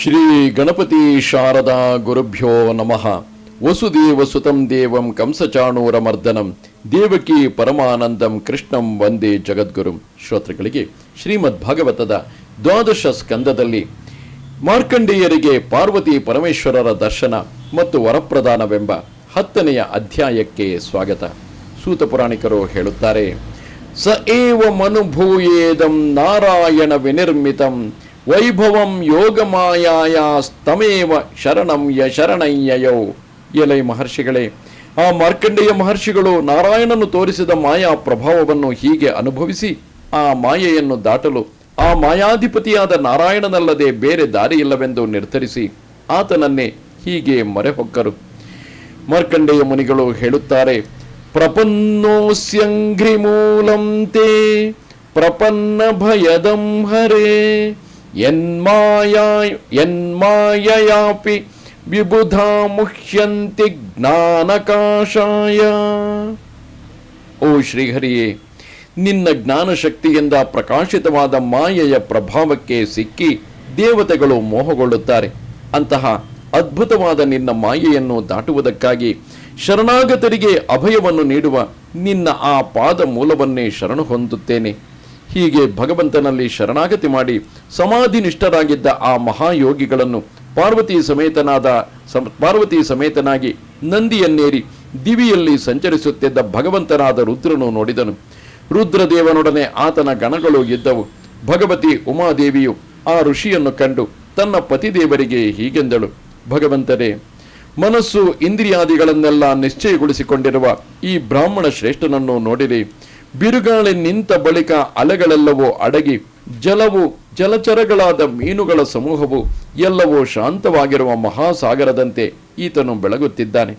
ಶ್ರೀ ಗಣಪತಿ ಶಾರದಾ ಗುರುಭ್ಯೋ ನಮಃ. ವಸುದೇವ ಸುತಂ ದೇವಂ ಕಂಸಚಾಣೂರ ಮರ್ದನಂ ದೇವಕಿ ಪರಮಾನಂದಂ ಕೃಷ್ಣಂ ವಂದೇ ಜಗದ್ಗುರು. ಶ್ರೋತೃಗಳಿಗೆ ಶ್ರೀಮದ್ ಭಾಗವತದ ದ್ವಾದಶ ಸ್ಕಂದದಲ್ಲಿ ಮಾರ್ಕಂಡೇಯರಿಗೆ ಪಾರ್ವತಿ ಪರಮೇಶ್ವರರ ದರ್ಶನ ಮತ್ತು ವರಪ್ರದಾನವೆಂಬ ಹತ್ತನೆಯ ಅಧ್ಯಾಯಕ್ಕೆ ಸ್ವಾಗತ. ಸೂತ ಪುರಾಣಿಕರು ಹೇಳುತ್ತಾರೆ, ಸ ಏವ ಮನುಭೂಯೇದಂ ನಾರಾಯಣ ವಿನಿರ್ಮಿತಂ. ವೈಭವಂ ಯೋಗಮಾಯಾಸ್ತಮೇವ ಶರಣಂ ಯ ಶರಣಯ್ಯಯೋ. ಎಲೈ ಮಹರ್ಷಿಗಳೇ, ಆ ಮಾರ್ಕಂಡೇಯ ಮಹರ್ಷಿಗಳು ನಾರಾಯಣನು ತೋರಿಸಿದ ಮಾಯಾ ಪ್ರಭಾವವನ್ನು ಹೀಗೆ ಅನುಭವಿಸಿ, ಆ ಮಾಯೆಯನ್ನು ದಾಟಲು, ಆ ಮಾಯಾಧಿಪತಿಯಾದ ನಾರಾಯಣನಲ್ಲದೆ ಬೇರೆ ದಾರಿಯಿಲ್ಲವೆಂದು ನಿರ್ಧರಿಸಿ, ಆತನನ್ನೇ ಹೀಗೆ ಮೊರೆಹೊಕ್ಕರು. ಮಾರ್ಕಂಡೇಯ ಮುನಿಗಳು ಹೇಳುತ್ತಾರೆ ಪ್ರಪನ್ನೋಸ್ಯಂಘ್ರಿ ಮೂಲಂತೆ ಪ್ರಪನ್ನ ಭಯದಂ ಹರೇ ಯನ್ಮಾಯಾ ವಿಬುಧ ಮುಹ್ಯಂತಿ ಜ್ಞಾನಕಾಶಾಯ. ಓ ಶ್ರೀಹರಿಯೇ, ನಿನ್ನ ಜ್ಞಾನಶಕ್ತಿಯಿಂದ ಪ್ರಕಾಶಿತವಾದ ಮಾಯೆಯ ಪ್ರಭಾವಕ್ಕೆ ಸಿಕ್ಕಿ ದೇವತೆಗಳು ಮೋಹಗೊಳ್ಳುತ್ತಾರೆ. ಅಂತಹ ಅದ್ಭುತವಾದ ನಿನ್ನ ಮಾಯೆಯನ್ನು ದಾಟುವುದಕ್ಕಾಗಿ ಶರಣಾಗತರಿಗೆ ಅಭಯವನ್ನು ನೀಡುವ ನಿನ್ನ ಆ ಪಾದ ಮೂಲವನ್ನೇ ಶರಣು ಹೊಂದುತ್ತೇನೆ. ಹೀಗೆ ಭಗವಂತನಲ್ಲಿ ಶರಣಾಗತಿ ಮಾಡಿ ಸಮಾಧಿ ನಿಷ್ಠರಾಗಿದ್ದ ಆ ಮಹಾಯೋಗಿಗಳನ್ನು ಪಾರ್ವತಿ ಸಮೇತನಾದ ಪಾರ್ವತಿ ಸಮೇತನಾಗಿ ನಂದಿಯನ್ನೇರಿ ದಿವಿಯಲ್ಲಿ ಸಂಚರಿಸುತ್ತಿದ್ದ ಭಗವಂತನಾದ ರುದ್ರನು ನೋಡಿದನು. ರುದ್ರದೇವನೊಡನೆ ಆತನ ಗಣಗಳು ಇದ್ದವು ಭಗವತಿ ಉಮಾದೇವಿಯು ಆ ಋಷಿಯನ್ನು ಕಂಡು ತನ್ನ ಪತಿದೇವರಿಗೆ ಹೀಗೆಂದಳು. ಭಗವಂತನೇ, ಮನಸ್ಸು ಇಂದ್ರಿಯಾದಿಗಳನ್ನೆಲ್ಲ ನಿಶ್ಚಯಗೊಳಿಸಿಕೊಂಡಿರುವ ಈ ಬ್ರಾಹ್ಮಣ ಶ್ರೇಷ್ಠನನ್ನು ನೋಡಿರಿ. ಬಿರುಗಾಳಿ ನಿಂತ ಬಳಿಕ ಅಲೆಗಳೆಲ್ಲವೂ ಅಡಗಿ ಜಲವು ಜಲಚರಗಳಾದ ಮೀನುಗಳ ಸಮೂಹವು ಎಲ್ಲವೂ ಶಾಂತವಾಗಿರುವ ಮಹಾಸಾಗರದಂತೆ ಈತನು ಬೆಳಗುತ್ತಿದ್ದಾನೆ.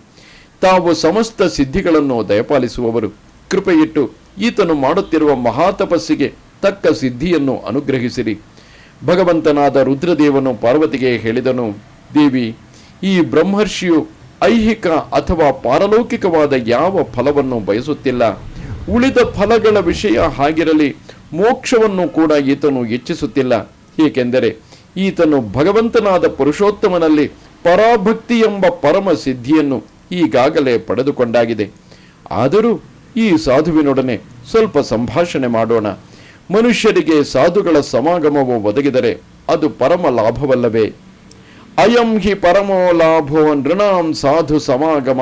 ತಾವು ಸಮಸ್ತ ಸಿದ್ಧಿಗಳನ್ನು ದಯಪಾಲಿಸುವವರು. ಕೃಪೆಯಿಟ್ಟು ಈತನು ಮಾಡುತ್ತಿರುವ ಮಹಾತಪಸ್ಸಿಗೆ ತಕ್ಕ ಸಿದ್ಧಿಯನ್ನು ಅನುಗ್ರಹಿಸಿರಿ. ಭಗವಂತನಾದ ರುದ್ರದೇವನು ಪಾರ್ವತಿಗೆ ಹೇಳಿದನು, ದೇವಿ, ಈ ಬ್ರಹ್ಮರ್ಷಿಯು ಐಹಿಕ ಅಥವಾ ಪಾರಲೌಕಿಕವಾದ ಯಾವ ಫಲವನ್ನು ಬಯಸುತ್ತಿಲ್ಲ. ಉಳಿದ ಫಲಗಳ ವಿಷಯ ಹಾಗಿರಲಿ, ಮೋಕ್ಷವನ್ನು ಕೂಡ ಈತನು ಇಚ್ಛಿಸುತ್ತಿಲ್ಲ ಏಕೆಂದರೆ ಈತನು ಭಗವಂತನಾದ ಪುರುಷೋತ್ತಮನಲ್ಲಿ ಪರಾಭಕ್ತಿ ಎಂಬ ಪರಮ ಸಿದ್ಧಿಯನ್ನು ಈಗಾಗಲೇ ಪಡೆದುಕೊಂಡಾಗಿದೆ. ಆದರೂ ಈ ಸಾಧುವಿನೊಡನೆ ಸ್ವಲ್ಪ ಸಂಭಾಷಣೆ ಮಾಡೋಣ. ಮನುಷ್ಯರಿಗೆ ಸಾಧುಗಳ ಸಮಾಗಮವು ಒದಗಿದರೆ ಅದು ಪರಮ ಲಾಭವಲ್ಲವೇ? ಅಯಂ ಹಿ ಪರಮೋ ಲಾಭೋ ನೃಣಾಂ ಸಾಧು ಸಮಾಗಮ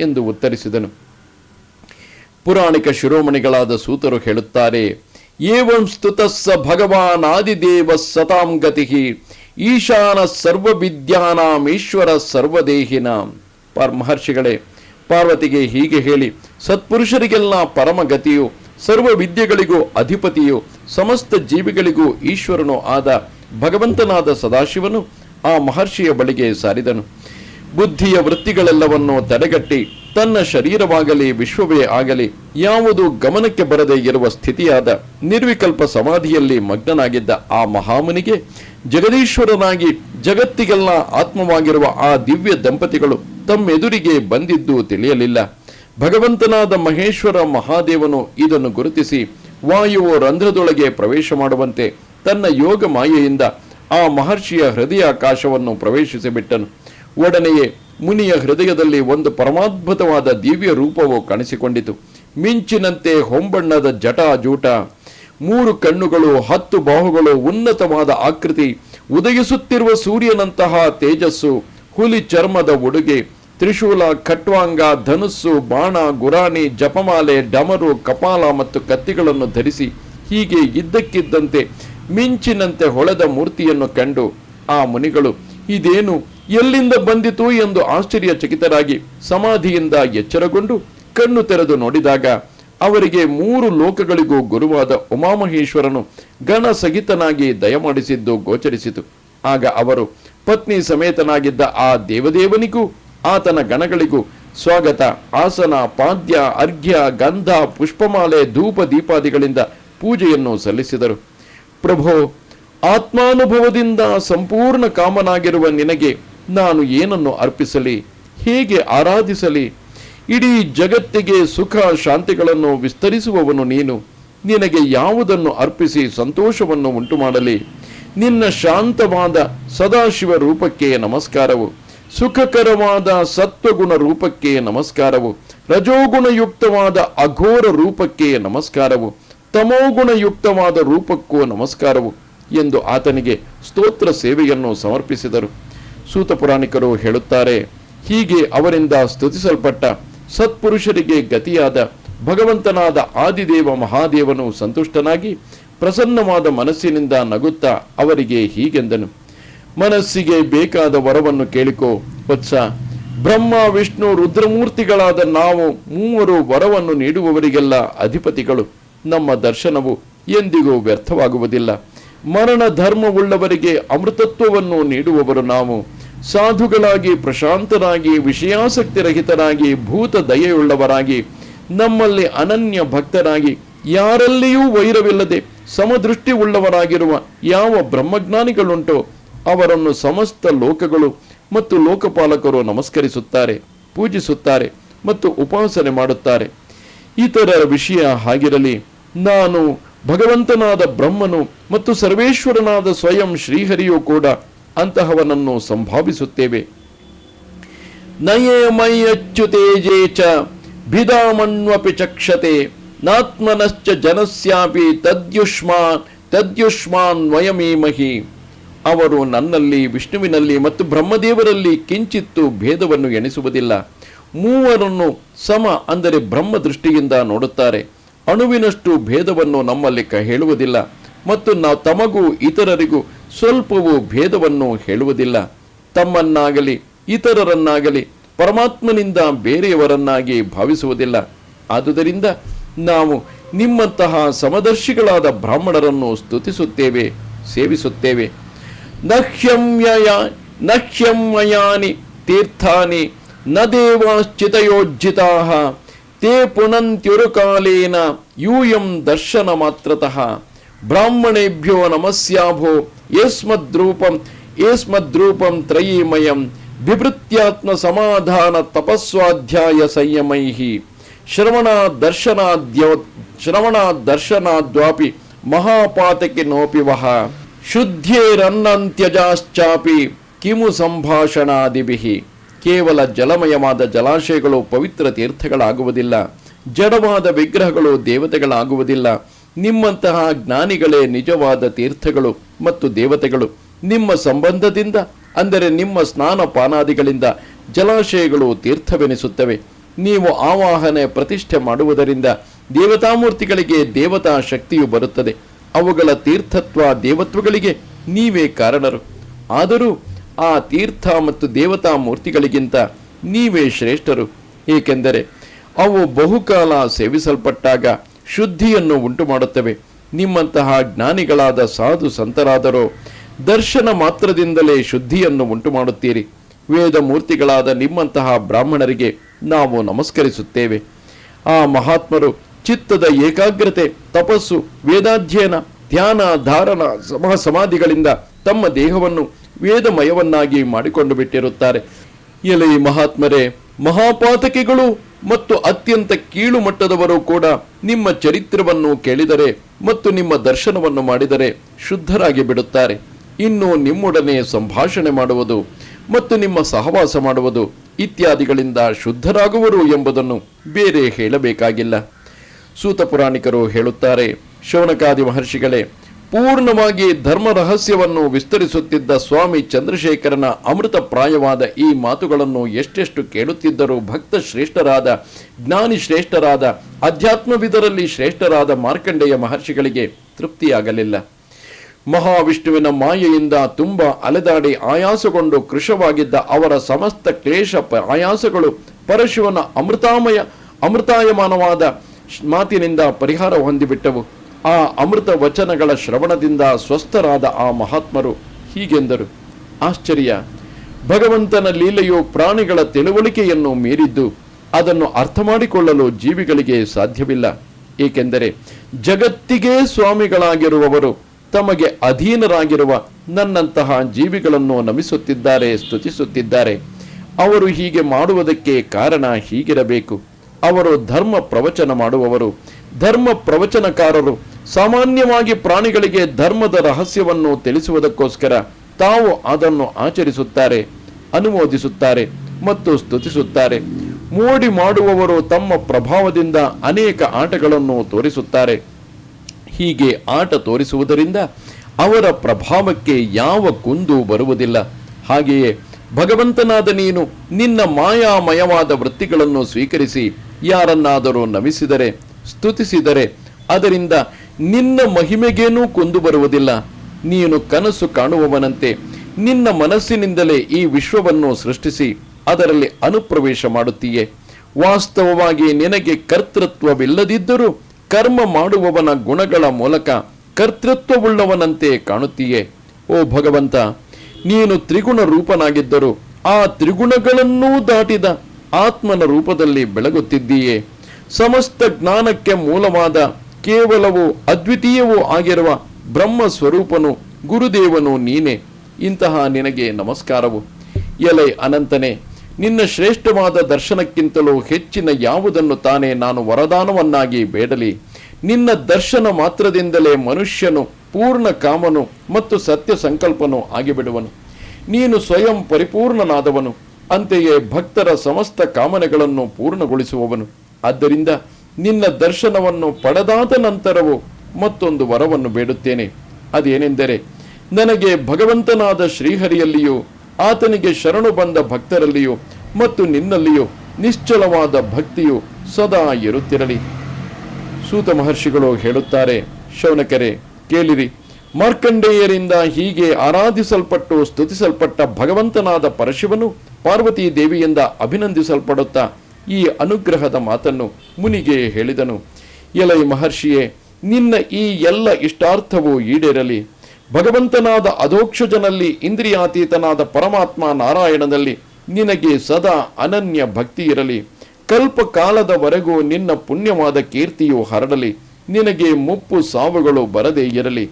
ಎಂದು ಉತ್ತರಿಸಿದನು. ಪುರಾಣಿಕ ಶಿರೋಮಣಿಗಳಾದ ಸೂತರು ಹೇಳುತ್ತಾರೆ, ಏವಂ ಸ್ತುತಸ್ಸ ಭಗವಾನ್ ಆದಿದೇವ ಸತಾಂ ಗತಿ, ಈಶಾನ ಸರ್ವವಿದ್ಯಾನಾಂ ಈಶ್ವರ ಸರ್ವದೇಹಿನಾಂ. ಪಾರ್ ಮಹರ್ಷಿಗಳೇ ಪಾರ್ವತಿಗೆ ಹೀಗೆ ಹೇಳಿ, ಸತ್ಪುರುಷರಿಗೆಲ್ಲ ಪರಮಗತಿಯು ಸರ್ವ ವಿದ್ಯೆಗಳಿಗೂ ಅಧಿಪತಿಯು, ಸಮಸ್ತ ಜೀವಿಗಳಿಗೂ ಈಶ್ವರನು ಆದ ಭಗವಂತನಾದ ಸದಾಶಿವನು ಆ ಮಹರ್ಷಿಯ ಬಳಿಗೆ ಸಾರಿದನು. ಬುದ್ಧಿಯ ವೃತ್ತಿಗಳೆಲ್ಲವನ್ನು ತಡೆಗಟ್ಟಿ ತನ್ನ ಶರೀರವಾಗಲಿ, ವಿಶ್ವವೇ ಆಗಲಿ, ಯಾವುದು ಗಮನಕ್ಕೆ ಬರದೇ ಇರುವ ಸ್ಥಿತಿಯಾದ ನಿರ್ವಿಕಲ್ಪ ಸಮಾಧಿಯಲ್ಲಿ ಮಗ್ನನಾಗಿದ್ದ ಆ ಮಹಾಮುನಿಗೆ ಜಗದೀಶ್ವರನಾಗಿ ಜಗತ್ತಿಗೆಲ್ಲ ಆತ್ಮವಾಗಿರುವ ಆ ದಿವ್ಯ ದಂಪತಿಗಳು ತಮ್ಮೆದುರಿಗೆ ಬಂದಿದ್ದು ತಿಳಿಯಲಿಲ್ಲ. ಭಗವಂತನಾದ ಮಹೇಶ್ವರ ಮಹಾದೇವನು ಇದನ್ನು ಗುರುತಿಸಿ ವಾಯುವು ರಂಧ್ರದೊಳಗೆ ಪ್ರವೇಶ ಮಾಡುವಂತೆ ತನ್ನ ಯೋಗ ಮಾಯೆಯಿಂದ ಆ ಮಹರ್ಷಿಯ ಹೃದಯಾಕಾಶವನ್ನು ಪ್ರವೇಶಿಸಿಬಿಟ್ಟನು. ಒಡನೆಯೇ ಮುನಿಯ ಹೃದಯದಲ್ಲಿ ಒಂದು ಪರಮಾದ್ಭುತವಾದ ದಿವ್ಯ ರೂಪವು ಕಾಣಿಸಿಕೊಂಡಿತು. ಮಿಂಚಿನಂತೆ ಹೊಂಬಣ್ಣದ ಜಟಾಜೂಟ, ಮೂರು ಕಣ್ಣುಗಳು, ಹತ್ತು ಬಾಹುಗಳು, ಉನ್ನತವಾದ ಆಕೃತಿ, ಉದಯಿಸುತ್ತಿರುವ ಸೂರ್ಯನಂತಹ ತೇಜಸ್ಸು, ಹುಲಿ ಚರ್ಮದ ಉಡುಗೆ, ತ್ರಿಶೂಲ ಕಟ್ವಾಂಗ ಧನುಸ್ಸು, ಬಾಣ, ಗುರಾಣಿ, ಜಪಮಾಲೆ, ಡಮರು, ಕಪಾಲ ಮತ್ತು ಕತ್ತಿಗಳನ್ನು ಧರಿಸಿ ಹೀಗೆ ಇದ್ದಕ್ಕಿದ್ದಂತೆ ಮಿಂಚಿನಂತೆ ಹೊಳೆದ ಮೂರ್ತಿಯನ್ನು ಕಂಡು ಆ ಮುನಿಗಳು ಇದೇನು ಎಲ್ಲಿಂದ ಬಂದಿತು ಎಂದು ಆಶ್ಚರ್ಯಚಕಿತರಾಗಿ ಸಮಾಧಿಯಿಂದ ಎಚ್ಚರಗೊಂಡು ಕಣ್ಣು ತೆರೆದು ನೋಡಿದಾಗ ಅವರಿಗೆ ಮೂರು ಲೋಕಗಳಿಗೂ ಗುರುವಾದ ಉಮಾಮಹೇಶ್ವರನು ಗಣ ಸಹಿತನಾಗಿ ದಯಮಾಡಿಸಿದ್ದು ಗೋಚರಿಸಿತು. ಆಗ ಅವರು ಪತ್ನಿ ಸಮೇತನಾಗಿದ್ದ ಆ ದೇವದೇವನಿಗೂ, ಆತನ ಗಣಗಳಿಗೂ ಸ್ವಾಗತ. ಆಸನ, ಪಾದ್ಯ, ಅರ್ಘ್ಯ, ಗಂಧ, ಪುಷ್ಪಮಾಲೆ, ಧೂಪ, ದೀಪಾದಿಗಳಿಂದ ಪೂಜೆಯನ್ನು ಸಲ್ಲಿಸಿದರು. ಪ್ರಭೋ ಆತ್ಮಾನುಭವದಿಂದ ಸಂಪೂರ್ಣ ಕಾಮನಾಗಿರುವ ನಿನಗೆ ನಾನು ಏನನ್ನು ಅರ್ಪಿಸಲಿ? ಹೇಗೆ ಆರಾಧಿಸಲಿ? ಇಡೀ ಜಗತ್ತಿಗೆ ಸುಖ ಶಾಂತಿಗಳನ್ನು ವಿಸ್ತರಿಸುವವನು ನೀನು. ನಿನಗೆ ಯಾವುದನ್ನು ಅರ್ಪಿಸಿ ಸಂತೋಷವನ್ನು ಉಂಟು ಮಾಡಲಿ ನಿನ್ನ ಶಾಂತವಾದ ಸದಾಶಿವ ರೂಪಕ್ಕೆ ನಮಸ್ಕಾರವು. ಸುಖಕರವಾದ ಸತ್ವಗುಣ ರೂಪಕ್ಕೆ ನಮಸ್ಕಾರವು. ರಜೋಗುಣಯುಕ್ತವಾದ ಅಘೋರ ರೂಪಕ್ಕೆ ನಮಸ್ಕಾರವು. ತಮೋಗುಣಯುಕ್ತವಾದ ರೂಪಕ್ಕೂ ನಮಸ್ಕಾರವು. ಎಂದು ಆತನಿಗೆ ಸ್ತೋತ್ರ ಸೇವೆಯನ್ನು ಸಮರ್ಪಿಸಿದರು. ಸೂತ ಪುರಾಣಿಕರು ಹೇಳುತ್ತಾರೆ, ಹೀಗೆ ಅವರಿಂದ ಸ್ತುತಿಸಲ್ಪಟ್ಟ ಸತ್ಪುರುಷರಿಗೆ ಗತಿಯಾದ ಭಗವಂತನಾದ ಆದಿದೇವ ಮಹಾದೇವನು ಸಂತುಷ್ಟನಾಗಿ ಪ್ರಸನ್ನವಾದ ಮನಸ್ಸಿನಿಂದ ನಗುತ್ತಾ ಅವರಿಗೆ ಹೀಗೆಂದನು. ಮನಸ್ಸಿಗೆ ಬೇಕಾದ ವರವನ್ನು ಕೇಳಿಕೋ, ವತ್ಸ, ಬ್ರಹ್ಮ, ವಿಷ್ಣು, ರುದ್ರಮೂರ್ತಿಗಳಾದ ನಾವು ಮೂವರು ವರವನ್ನು ನೀಡುವವರಿಗೆಲ್ಲ ಅಧಿಪತಿಗಳು. ನಮ್ಮ ದರ್ಶನವು ಎಂದಿಗೂ ವ್ಯರ್ಥವಾಗುವುದಿಲ್ಲ. ಮರಣ ಧರ್ಮವುಳ್ಳವರಿಗೆ ಅಮೃತತ್ವವನ್ನು ನೀಡುವವರು ನಾವು. ಸಾಧುಗಳಾಗಿ ಪ್ರಶಾಂತರಾಗಿ ವಿಷಯಾಸಕ್ತಿರಹಿತರಾಗಿ ಭೂತ ದಯೆಯುಳ್ಳವರಾಗಿ ನಮ್ಮಲ್ಲಿ ಅನನ್ಯ ಭಕ್ತರಾಗಿ, ಯಾರಲ್ಲಿಯೂ ವೈರವಿಲ್ಲದೆ ಸಮದೃಷ್ಟಿ ಉಳ್ಳವರಾಗಿರುವ ಯಾವ ಬ್ರಹ್ಮಜ್ಞಾನಿಗಳುಂಟೋ, ಅವರನ್ನು ಸಮಸ್ತ ಲೋಕಗಳು ಮತ್ತು ಲೋಕಪಾಲಕರು ನಮಸ್ಕರಿಸುತ್ತಾರೆ, ಪೂಜಿಸುತ್ತಾರೆ ಮತ್ತು ಉಪಾಸನೆ ಮಾಡುತ್ತಾರೆ. ಇತರರ ವಿಷಯ ಹಾಗಿರಲಿ, ನಾನು ಭಗವಂತನಾದ ಬ್ರಹ್ಮನು ಮತ್ತು ಸರ್ವೇಶ್ವರನಾದ ಸ್ವಯಂ ಶ್ರೀಹರಿಯೂ ಕೂಡ ಅಂತಹವನನ್ನು ಸಂಭಾವಿಸುತ್ತೇವೆ. ನಯೇ ಮೈಯಚ್ಯುತೇಜೇ ಚ ಭಿದಾಮಣ್ವಪಿ ಚಕ್ಷತೆ ನಾತ್ಮನಶ್ಚ ಜನಸ್ಯಾಪಿ ತದ್ಯುಷ್ಮಾನ್ ತದ್ಯುಷ್ಮಾನ್ ವಯಮೀಮಹಿ ಅವರು ನನ್ನಲ್ಲಿ, ವಿಷ್ಣುವಿನಲ್ಲಿ ಮತ್ತು ಬ್ರಹ್ಮದೇವರಲ್ಲಿ ಕಿಂಚಿತ್ತು ಭೇದವನ್ನು ಎಣಿಸುವುದಿಲ್ಲ. ಮೂವರನ್ನು ಸಮ ಅಂದರೆ ಬ್ರಹ್ಮ ದೃಷ್ಟಿಯಿಂದ ನೋಡುತ್ತಾರೆ. ಅಣುವಿನಷ್ಟು ಭೇದವನ್ನು ನಮ್ಮಲ್ಲಿ ಹೇಳುವುದಿಲ್ಲ ಮತ್ತು ನಾವು ತಮಗೂ ಇತರರಿಗೂ ಸ್ವಲ್ಪವೂ ಭೇದವನ್ನು ಹೇಳುವುದಿಲ್ಲ. ತಮ್ಮನ್ನಾಗಲಿ, ಇತರರನ್ನಾಗಲಿ, ಪರಮಾತ್ಮನಿಂದ ಬೇರೆಯವರನ್ನಾಗಿ ಭಾವಿಸುವುದಿಲ್ಲ. ಆದುದರಿಂದ ನಾವು ನಿಮ್ಮಂತಹ ಸಮದರ್ಶಿಗಳಾದ ಬ್ರಾಹ್ಮಣರನ್ನು ಸ್ತುತಿಸುತ್ತೇವೆ, ಸೇವಿಸುತ್ತೇವೆ. ನಹ್ಯಮ್ಯಯ ನಹ್ಯಮ್ಮಯಾನಿ ತೀರ್ಥಾನಿ, ನ ದೇವಾಶ್ಚಿತಯೋಜ್ಜಿತಾ. ते पुनन्त्युरु कालेन यूयं दर्शनमात्रतः ब्राह्मणेभ्यो नमस्याभो यस्मद्रूपं यस्मद्रूपं त्रयीमयं विभृत्यात्मसमाधानतपस्वाध्यायसंयमैः श्रवणादर्शनाद्यो श्रवणादर्शनाद्वापि महापातकिनोऽपि वः। शुद्ध्येरन्नन्त्यजाश्चापि किमु सम्भाषणादिभिः ಕೇವಲ ಜಲಮಯವಾದ ಜಲಾಶಯಗಳು ಪವಿತ್ರ ತೀರ್ಥಗಳಾಗುವುದಿಲ್ಲ, ಜಡವಾದ ವಿಗ್ರಹಗಳು ದೇವತೆಗಳಾಗುವುದಿಲ್ಲ. ನಿಮ್ಮಂತಹ ಜ್ಞಾನಿಗಳೇ ನಿಜವಾದ ತೀರ್ಥಗಳು ಮತ್ತು ದೇವತೆಗಳು. ನಿಮ್ಮ ಸಂಬಂಧದಿಂದ, ಅಂದರೆ ನಿಮ್ಮ ಸ್ನಾನ ಪಾನಾದಿಗಳಿಂದ ಜಲಾಶಯಗಳು ತೀರ್ಥವೆನಿಸುತ್ತವೆ. ನೀವು ಆವಾಹನೆ ಪ್ರತಿಷ್ಠೆ ಮಾಡುವುದರಿಂದ ದೇವತಾಮೂರ್ತಿಗಳಿಗೆ ದೇವತಾ ಶಕ್ತಿಯು ಬರುತ್ತದೆ. ಅವುಗಳ ತೀರ್ಥತ್ವ ದೇವತ್ವಗಳಿಗೆ ನೀವೇ ಕಾರಣರು. ಆದರೂ ಆ ತೀರ್ಥ ಮತ್ತು ದೇವತಾ ಮೂರ್ತಿಗಳಿಗಿಂತ ನೀವೇ ಶ್ರೇಷ್ಠರು. ಏಕೆಂದರೆ ಅವು ಬಹುಕಾಲ ಸೇವಿಸಲ್ಪಟ್ಟಾಗ ಶುದ್ಧಿಯನ್ನು ಉಂಟು ಮಾಡುತ್ತವೆ ನಿಮ್ಮಂತಹ ಜ್ಞಾನಿಗಳಾದ ಸಾಧು ಸಂತರಾದರೂ, ದರ್ಶನ ಮಾತ್ರದಿಂದಲೇ ಶುದ್ಧಿಯನ್ನು ಉಂಟು ಮಾಡುತ್ತೀರಿ ವೇದ ಮೂರ್ತಿಗಳಾದ ನಿಮ್ಮಂತಹ ಬ್ರಾಹ್ಮಣರಿಗೆ ನಾವು ನಮಸ್ಕರಿಸುತ್ತೇವೆ. ಆ ಮಹಾತ್ಮರು ಚಿತ್ತದ ಏಕಾಗ್ರತೆ, ತಪಸ್ಸು, ವೇದಾಧ್ಯಯನ, ಧ್ಯಾನ, ಧಾರಣ ಸಮ ಸಮಾಧಿಗಳಿಂದ ತಮ್ಮ ದೇಹವನ್ನು ವೇದಮಯವನ್ನಾಗಿ ಮಾಡಿಕೊಂಡು ಬಿಟ್ಟಿರುತ್ತಾರೆ. ಎಲೆ ಮಹಾತ್ಮರೇ, ಮಹಾಪಾತಕಿಗಳು ಮತ್ತು ಅತ್ಯಂತ ಕೀಳು ಮಟ್ಟದವರು ಕೂಡ ನಿಮ್ಮ ಚರಿತ್ರವನ್ನು ಕೇಳಿದರೆ ಮತ್ತು ನಿಮ್ಮ ದರ್ಶನವನ್ನು ಮಾಡಿದರೆ ಶುದ್ಧರಾಗಿ ಬಿಡುತ್ತಾರೆ. ಇನ್ನು ನಿಮ್ಮೊಡನೆ ಸಂಭಾಷಣೆ ಮಾಡುವುದು ಮತ್ತು ನಿಮ್ಮ ಸಹವಾಸ ಮಾಡುವುದು ಇತ್ಯಾದಿಗಳಿಂದ ಶುದ್ಧರಾಗುವರು ಎಂಬುದನ್ನು ಬೇರೆ ಹೇಳಬೇಕಾಗಿಲ್ಲ. ಸೂತ ಪುರಾಣಿಕರು ಹೇಳುತ್ತಾರೆ ಶೌನಕಾದಿ ಮಹರ್ಷಿಗಳೇ ಪೂರ್ಣವಾಗಿ ಧರ್ಮ ರಹಸ್ಯವನ್ನು ವಿಸ್ತರಿಸುತ್ತಿದ್ದ ಸ್ವಾಮಿ ಚಂದ್ರಶೇಖರನ ಅಮೃತಪ್ರಾಯವಾದ ಈ ಮಾತುಗಳನ್ನು ಎಷ್ಟೆಷ್ಟು ಕೇಳುತ್ತಿದ್ದರೂ ಭಕ್ತ ಶ್ರೇಷ್ಠರಾದ, ಜ್ಞಾನಿ ಶ್ರೇಷ್ಠರಾದ, ಅಧ್ಯಾತ್ಮವಿದರಲ್ಲಿ ಶ್ರೇಷ್ಠರಾದ ಮಾರ್ಕಂಡೇಯ ಮಹರ್ಷಿಗಳಿಗೆ ತೃಪ್ತಿಯಾಗಲಿಲ್ಲ. ಮಹಾವಿಷ್ಣುವಿನ ಮಾಯೆಯಿಂದ ತುಂಬ ಅಲೆದಾಡಿ ಆಯಾಸಗೊಂಡು ಕೃಶವಾಗಿದ್ದ ಅವರ ಸಮಸ್ತ ಕ್ಲೇಶ ಆಯಾಸಗಳು ಪರಶಿವನ ಅಮೃತಾಮಯ, ಅಮೃತಾಯಮಾನವಾದ ಮಾತಿನಿಂದ ಪರಿಹಾರ ಹೊಂದಿಬಿಟ್ಟವು. ಆ ಅಮೃತ ವಚನಗಳ ಶ್ರವಣದಿಂದ ಸ್ವಸ್ಥರಾದ ಆ ಮಹಾತ್ಮರು ಹೀಗೆಂದರು. ಆಶ್ಚರ್ಯ. ಭಗವಂತನ ಲೀಲೆಯು ಪ್ರಾಣಿಗಳ ತಿಳುವಳಿಕೆಯನ್ನು ಮೀರಿದ್ದು ಅದನ್ನು ಅರ್ಥ ಮಾಡಿಕೊಳ್ಳಲು ಜೀವಿಗಳಿಗೆ ಸಾಧ್ಯವಿಲ್ಲ. ಏಕೆಂದರೆ ಜಗತ್ತಿಗೆ ಸ್ವಾಮಿಗಳಾಗಿರುವವರು ತಮಗೆ ಅಧೀನರಾಗಿರುವ ನನ್ನಂತಹ ಜೀವಿಗಳನ್ನು ನಮಿಸುತ್ತಿದ್ದಾರೆ, ಸ್ತುತಿಸುತ್ತಿದ್ದಾರೆ. ಅವರು ಹೀಗೆ ಮಾಡುವುದಕ್ಕೆ ಕಾರಣ ಹೀಗಿರಬೇಕು. ಅವರು ಧರ್ಮ ಪ್ರವಚನ ಮಾಡುವವರು ಧರ್ಮ ಪ್ರವಚನಕಾರರು ಸಾಮಾನ್ಯವಾಗಿ ಪ್ರಾಣಿಗಳಿಗೆ ಧರ್ಮದ ರಹಸ್ಯವನ್ನು ತಿಳಿಸುವುದಕ್ಕೋಸ್ಕರ ತಾವು ಅದನ್ನು ಆಚರಿಸುತ್ತಾರೆ, ಅನುಮೋದಿಸುತ್ತಾರೆ ಮತ್ತು ಸ್ತುತಿಸುತ್ತಾರೆ. ಮೋಡಿ ಮಾಡುವವರು ತಮ್ಮ ಪ್ರಭಾವದಿಂದ ಅನೇಕ ಆಟಗಳನ್ನು ತೋರಿಸುತ್ತಾರೆ. ಹೀಗೆ ಆಟ ತೋರಿಸುವುದರಿಂದ ಅವರ ಪ್ರಭಾವಕ್ಕೆ ಯಾವ ಕುಂದು ಬರುವುದಿಲ್ಲ. ಹಾಗೆಯೇ ಭಗವಂತನಾದ ನೀನು ನಿನ್ನ ಮಾಯಾಮಯವಾದ ವೃತ್ತಿಗಳನ್ನು ಸ್ವೀಕರಿಸಿ, ಯಾರನ್ನಾದರೂ ನಮಿಸಿದರೆ ಸ್ತುತಿಸಿದರೆ ಅದರಿಂದ ನಿನ್ನ ಮಹಿಮೆಗೇನೂ ಕೊಂದು ಬರುವುದಿಲ್ಲ. ನೀನು ಕನಸು ಕಾಣುವವನಂತೆ ನಿನ್ನ ಮನಸ್ಸಿನಿಂದಲೇ ಈ ವಿಶ್ವವನ್ನು ಸೃಷ್ಟಿಸಿ ಅದರಲ್ಲಿ ಅನುಪ್ರವೇಶ ಮಾಡುತ್ತೀಯೆ. ವಾಸ್ತವವಾಗಿ ನಿನಗೆ ಕರ್ತೃತ್ವವಿಲ್ಲದಿದ್ದರೂ ಕರ್ಮ ಮಾಡುವವನ ಗುಣಗಳ ಮೂಲಕ ಕರ್ತೃತ್ವವುಳ್ಳವನಂತೆ ಕಾಣುತ್ತೀಯೆ. ಓ ಭಗವಂತ, ನೀನು ತ್ರಿಗುಣ ರೂಪನಾಗಿದ್ದರೂ ಆ ತ್ರಿಗುಣಗಳನ್ನೂ ದಾಟಿದ ಆತ್ಮನ ರೂಪದಲ್ಲಿ ಬೆಳಗುತ್ತಿದ್ದೀಯೆ. ಸಮಸ್ತ ಜ್ಞಾನಕ್ಕೆ ಮೂಲವಾದ ಕೇವಲವೂ ಅದ್ವಿತೀಯವೂ ಆಗಿರುವ ಬ್ರಹ್ಮ ಸ್ವರೂಪನು ಗುರುದೇವನು ನೀನೆ. ಇಂತಹ ನಿನಗೆ ನಮಸ್ಕಾರವು. ಎಲೆ ಅನಂತನೆ, ನಿನ್ನ ಶ್ರೇಷ್ಠವಾದ ದರ್ಶನಕ್ಕಿಂತಲೂ ಹೆಚ್ಚಿನ ಯಾವುದನ್ನು ತಾನೇ ನಾನು ವರದಾನವನ್ನಾಗಿ ಬೇಡಲಿ. ನಿನ್ನ ದರ್ಶನ ಮಾತ್ರದಿಂದಲೇ ಮನುಷ್ಯನು ಪೂರ್ಣ ಕಾಮನು ಮತ್ತು ಸತ್ಯ ಸಂಕಲ್ಪನು ಆಗಿಬಿಡುವನು. ನೀನು ಸ್ವಯಂ ಪರಿಪೂರ್ಣನಾದವನು, ಅಂತೆಯೇ ಭಕ್ತರ ಸಮಸ್ತ ಕಾಮನೆಗಳನ್ನು ಪೂರ್ಣಗೊಳಿಸುವವನು. ಆದ್ದರಿಂದ ನಿನ್ನ ದರ್ಶನವನ್ನು ಪಡೆದಾದ ನಂತರವೂ ಮತ್ತೊಂದು ವರವನ್ನು ಬೇಡುತ್ತೇನೆ. ಅದೇನೆಂದರೆ, ನನಗೆ ಭಗವಂತನಾದ ಶ್ರೀಹರಿಯಲ್ಲಿಯೂ, ಆತನಿಗೆ ಶರಣು ಬಂದ ಭಕ್ತರಲ್ಲಿಯೂ ಮತ್ತು ನಿನ್ನಲ್ಲಿಯೂ ನಿಶ್ಚಲವಾದ ಭಕ್ತಿಯು ಸದಾ ಇರುತ್ತಿರಲಿ. ಸೂತ ಮಹರ್ಷಿಗಳು ಹೇಳುತ್ತಾರೆ ಶೌನಕರೆ ಕೇಳಿರಿ, ಮಾರ್ಕಂಡೇಯರಿಂದ ಹೀಗೆ ಆರಾಧಿಸಲ್ಪಟ್ಟು, ಸ್ತುತಿಸಲ್ಪಟ್ಟ ಭಗವಂತನಾದ ಪರಶಿವನು ಪಾರ್ವತೀ ದೇವಿಯಿಂದ ಅಭಿನಂದಿಸಲ್ಪಡುತ್ತಾ ಈ ಅನುಗ್ರಹದ ಮಾತನ್ನು ಮುನಿಗೆ ಹೇಳಿದನು. ಎಲೈ ಮಹರ್ಷಿಯೇ, ನಿನ್ನ ಈ ಎಲ್ಲ ಇಷ್ಟಾರ್ಥವೂ ಈಡೇರಲಿ. ಭಗವಂತನಾದ ಅಧೋಕ್ಷಜನಲ್ಲಿ ಇಂದ್ರಿಯಾತೀತನಾದ ಪರಮಾತ್ಮ ನಾರಾಯಣನಲ್ಲಿ ನಿನಗೆ ಸದಾ ಅನನ್ಯ ಭಕ್ತಿ ಇರಲಿ. ಕಲ್ಪ ಕಾಲದವರೆಗೂ ನಿನ್ನ ಪುಣ್ಯವಾದ ಕೀರ್ತಿಯು ಹರಡಲಿ. ನಿನಗೆ ಮುಪ್ಪು ಸಾವುಗಳು ಬರದೇ ಇರಲಿ.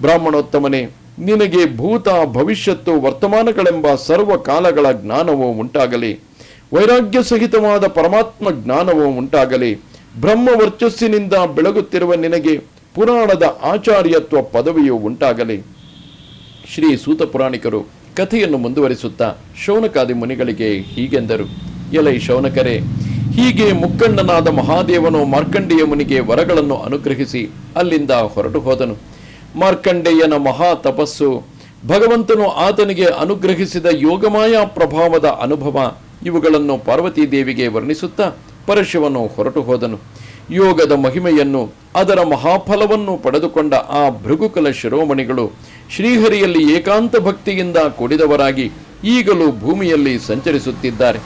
ಬ್ರಾಹ್ಮಣೋತ್ತಮನೇ, ನಿನಗೆ ಭೂತ ಭವಿಷ್ಯತ್ತು ವರ್ತಮಾನಗಳೆಂಬ ಸರ್ವ ಕಾಲಗಳ ಜ್ಞಾನವು ಉಂಟಾಗಲಿ. ವೈರಾಗ್ಯ ಸಹಿತವಾದ ಪರಮಾತ್ಮ ಜ್ಞಾನವು ಉಂಟಾಗಲಿ ಬ್ರಹ್ಮ ವರ್ಚಸ್ಸಿನಿಂದ ಬೆಳಗುತ್ತಿರುವ ನಿನಗೆ ಪುರಾಣದ ಆಚಾರ್ಯತ್ವ ಪದವಿಯು ಉಂಟಾಗಲಿ. ಶ್ರೀ ಸೂತ ಪುರಾಣಿಕರು ಕಥೆಯನ್ನು ಮುಂದುವರಿಸುತ್ತಾ ಶೌನಕಾದಿ ಮುನಿಗಳಿಗೆ ಹೀಗೆಂದರು. ಎಲೈ ಶೌನಕರೇ, ಹೀಗೆ ಮುಕ್ಕಣ್ಣನಾದ ಮಹಾದೇವನು ಮಾರ್ಕಂಡೇಯ ಮುನಿಗೆ ವರಗಳನ್ನು ಅನುಗ್ರಹಿಸಿ ಅಲ್ಲಿಂದ ಹೊರಟು ಹೋದನು. ಮಾರ್ಕಂಡೇಯನ ಮಹಾ ತಪಸ್ಸು ಭಗವಂತನು ಆತನಿಗೆ ಅನುಗ್ರಹಿಸಿದ ಯೋಗಮಾಯ ಪ್ರಭಾವದ ಅನುಭವ ಇವುಗಳನ್ನು ಪಾರ್ವತೀ ದೇವಿಗೆ ವರ್ಣಿಸುತ್ತಾ ಪರಶಿವನು ಹೊರಟು ಹೋದನು. ಯೋಗದ ಮಹಿಮೆಯನ್ನು, ಅದರ ಮಹಾಫಲವನ್ನು ಪಡೆದುಕೊಂಡ ಆ ಭೃಗುಕಲ ಶಿರೋಮಣಿಗಳು ಶ್ರೀಹರಿಯಲ್ಲಿ ಏಕಾಂತ ಭಕ್ತಿಯಿಂದ ಕೂಡಿದವರಾಗಿ ಈಗಲೂ ಭೂಮಿಯಲ್ಲಿ ಸಂಚರಿಸುತ್ತಿದ್ದಾರೆ.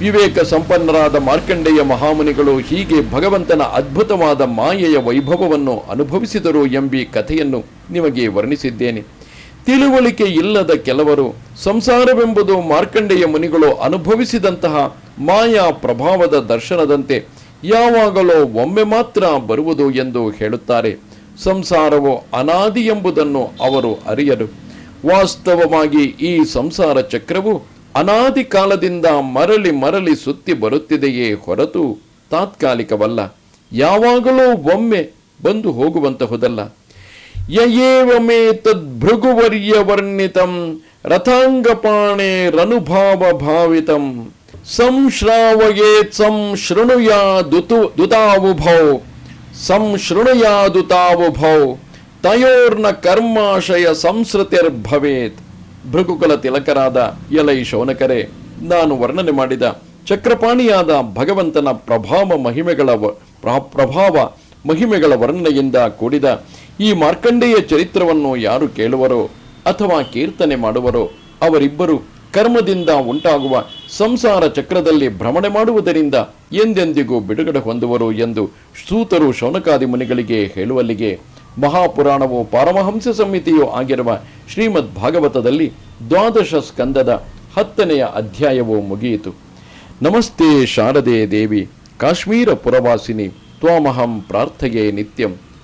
ವಿವೇಕ ಸಂಪನ್ನರಾದ ಮಾರ್ಕಂಡೇಯ ಮಹಾಮುನಿಗಳು ಹೀಗೆ ಭಗವಂತನ ಅದ್ಭುತವಾದ ಮಾಯೆಯ ವೈಭವವನ್ನು ಅನುಭವಿಸಿದರು ಎಂಬಿ ಕಥೆಯನ್ನು ನಿಮಗೆ ವರ್ಣಿಸಿದ್ದೇನೆ. ತಿಳುವಳಿಕೆ ಇಲ್ಲದ ಕೆಲವರು ಸಂಸಾರವೆಂಬುದು ಮಾರ್ಕಂಡೇಯ ಮುನಿಗಳು ಅನುಭವಿಸಿದಂತಹ ಮಾಯಾ ಪ್ರಭಾವದ ದರ್ಶನದಂತೆ ಯಾವಾಗಲೋ ಒಮ್ಮೆ ಮಾತ್ರ ಬರುವುದು ಎಂದು ಹೇಳುತ್ತಾರೆ. ಸಂಸಾರವು ಅನಾದಿ ಎಂಬುದನ್ನು ಅವರು ಅರಿಯರು. ವಾಸ್ತವವಾಗಿ ಈ ಸಂಸಾರ ಚಕ್ರವು ಅನಾದಿ ಕಾಲದಿಂದ ಮರಳಿ ಮರಳಿ ಸುತ್ತಿ ಬರುತ್ತಿದೆಯೇ ಹೊರತು ತಾತ್ಕಾಲಿಕವಲ್ಲ. ಯಾವಾಗಲೂ ಒಮ್ಮೆ ಬಂದು ಹೋಗುವಂತಹುದಲ್ಲ. ಯಯೇವಮೇ ತದ್ಭೃಗುವರ್ಯ ವರ್ಣಿತಂ ರಥಾಂಗಪಾಣೆ ರನುಭಾವ ಭಾವಿತಂ ಸಂಶ್ರಾವಯೇತ್ ಸಂಶೃಣುಯಾದುತು ದುತಾವುಭೌ ಸಂಶೃಣುಯಾದುತಾವುಭೌ ತಯೋರ್ನ ಕರ್ಮಾಶಯ ಸಂಸ್ಕೃತಿರ್ಭವೇತ್ ಭೃಗುಕುಲ ತಿಲಕರಾದ ಎಲೈ ಶೌನಕರೇ, ನಾನು ವರ್ಣನೆ ಮಾಡಿದ ಚಕ್ರಪಾಣಿಯಾದ ಭಗವಂತನ ಪ್ರಭಾವ ಮಹಿಮೆಗಳ ಪ್ರಭಾವ ಮಹಿಮೆಗಳ ವರ್ಣನೆಯಿಂದ ಕೂಡಿದ ಈ ಮಾರ್ಕಂಡೇಯ ಚರಿತ್ರವನ್ನು ಯಾರು ಕೇಳುವರೋ ಅಥವಾ ಕೀರ್ತನೆ ಮಾಡುವರೋ ಅವರಿಬ್ಬರು ಕರ್ಮದಿಂದ ಉಂಟಾಗುವ ಸಂಸಾರ ಚಕ್ರದಲ್ಲಿ ಭ್ರಮಣೆ ಮಾಡುವುದರಿಂದ ಎಂದೆಂದಿಗೂ ಬಿಡುಗಡೆ ಹೊಂದುವರು ಎಂದು ಸೂತರು ಶೌನಕಾದಿ ಮುನಿಗಳಿಗೆ ಹೇಳುವಲ್ಲಿಗೆ ಮಹಾಪುರಾಣವು ಪಾರಮಹಂಸ ಸಂಹಿತೆಯೂ ಆಗಿರುವ ಶ್ರೀಮದ್ ಭಾಗವತದಲ್ಲಿ ದ್ವಾದಶ ಸ್ಕಂದದ ಹತ್ತನೆಯ ಅಧ್ಯಾಯವು ಮುಗಿಯಿತು. ನಮಸ್ತೆ ಶಾರದೆ ದೇವಿ, ಕಾಶ್ಮೀರ ಪುರವಾಸಿನಿ, ತ್ವಾಮಹಂ ಪ್ರಾರ್ಥೆಯೇ ನಿತ್ಯಂ.